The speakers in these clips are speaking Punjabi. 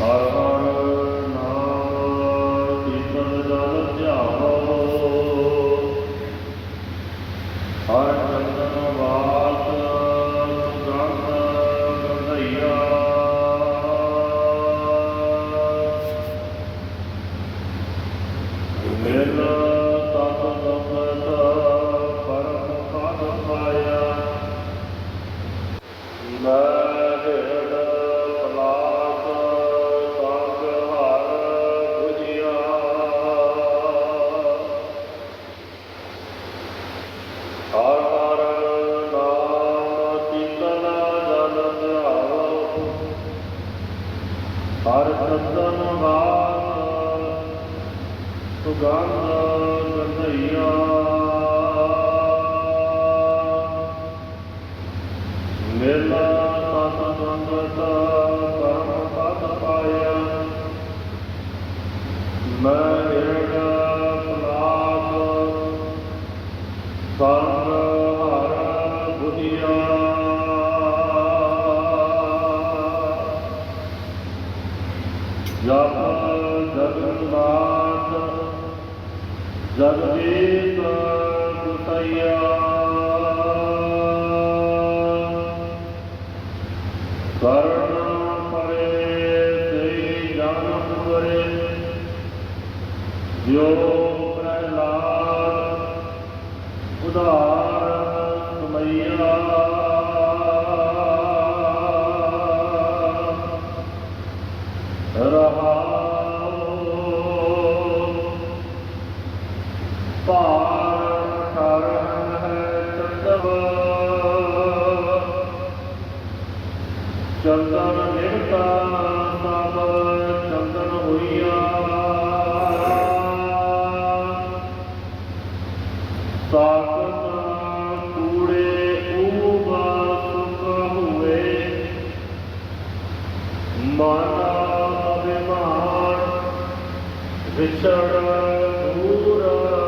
Ağrı ਸੁਗੰਧ ਗੰਧਈਆ ਮੇਲਾ ਸਤ ਸੰਗਤ ਕਰਮ ਪਤ ਪਾਇਆ। ਮੈਂ ਹਿਰਣ ਪਲਾਪ ਸੰਗ ਹਰ ਬੁਧਿਆ। ਜਪ ਜਗਨਨਾਥ ਜਗਦੀਪ ਗੁਤਈਆ ਕਰਣਾ ਪਰੇ ਸਈ ਜਾਨ ਪੁਰੇ ਜੋ ਪ੍ਰਹਿਲਾਦ ਉਦਾਰ ਚੰਦਨ ਨਿਮਤਾ ਸਭ ਚੰਦਨ ਹੋਈਆ। ਸਾਕਤ ਕੂੜੇ ਉਬਾ ਸੁਖ ਹੋਏ। ਮਨ ਅਭਿਮਾਨ ਵਿਛੜ ਦੂਰਾ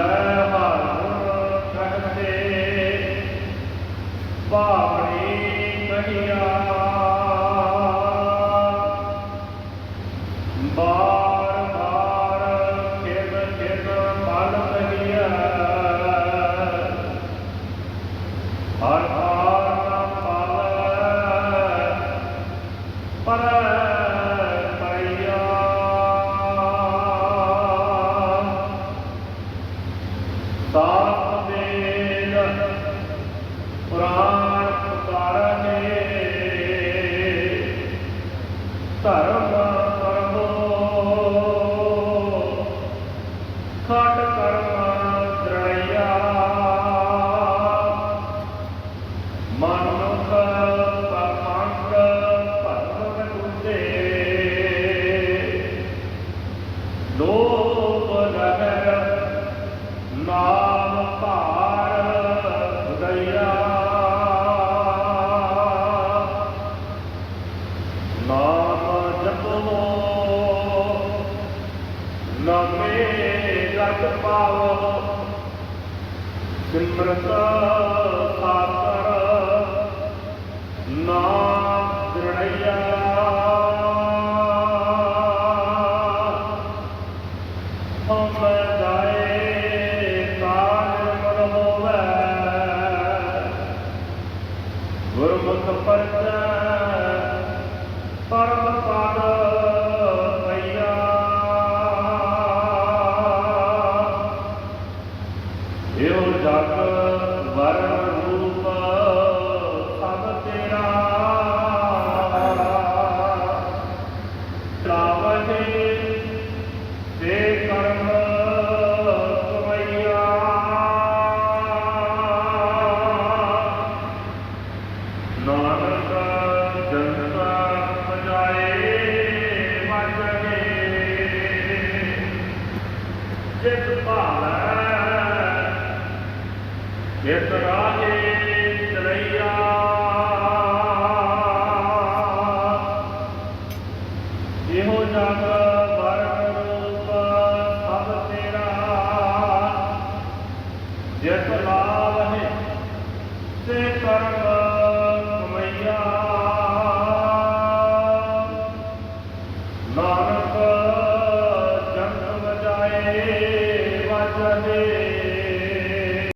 الله ਧਰਮ ਸਿਮਰਤ ਸਾਕਰ ਨਾਮ ਜਗ ਵਰਨ Yes, sir.